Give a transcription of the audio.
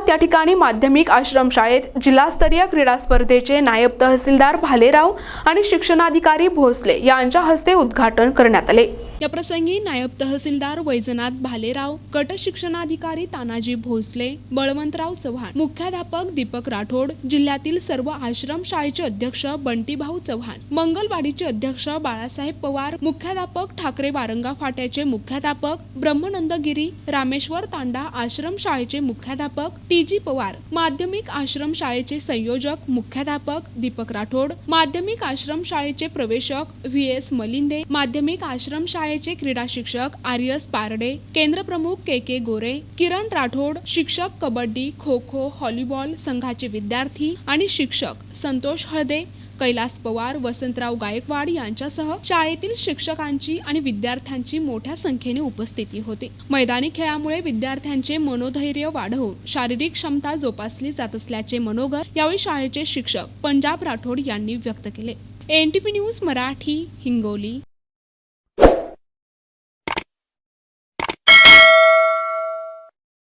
वैजनाथ या ठिकाणी माध्यमिक आश्रमशाळेत जिल्हास्तरीय क्रीडा स्पर्धेचे नायब तहसीलदार भालेराव आणि शिक्षणाधिकारी भोसले यांच्या हस्ते उद्घाटन करण्यात आले. याप्रसंगी नायब तहसीलदार वैजनाथ भालेराव गट शिक्षणाधिकारी तानाजी भोसले बळवंतराव चव्हाण मुख्याध्यापक दीपक राठोड जिल्ह्यातील सर्व आश्रम शाळेचे अध्यक्ष बंटीभाऊ चव्हाण मंगलवाडीचे अध्यक्ष बाळासाहेब पवार मुख्याध्यापक ठाकरे वारंगा फाट्याचे मुख्याध्यापक ब्रह्मनंदगिरी रामेश्वर तांडा आश्रम शाळेचे मुख्याध्यापक टी जी पवार माध्यमिक आश्रम शाळेचे संयोजक मुख्याध्यापक दीपक राठोड माध्यमिक आश्रम शाळेचे प्रवेशक व्ही एस मलिंदे माध्यमिक आश्रम शाळे शाळेचे क्रीडा शिक्षक आर्यस पारडे केंद्रप्रमुख के के गोरे किरण राठोड शिक्षक कबड्डी खो खो हॉलीबॉल संघाचे विद्यार्थी आणि शिक्षक संतोष हळदे कैलास पवार वसंतराव गायकवाड यांच्यासह शाळेतील शिक्षकांची आणि विद्यार्थ्यांची मोठ्या संख्येने उपस्थिती होती. मैदानी खेळामुळे विद्यार्थ्यांचे मनोधैर्य वाढवून शारीरिक क्षमता जोपासली जात असल्याचे मनोगत यावेळी शाळेचे शिक्षक पंजाब राठोड यांनी व्यक्त केले. NTP news Marathi Hingoli.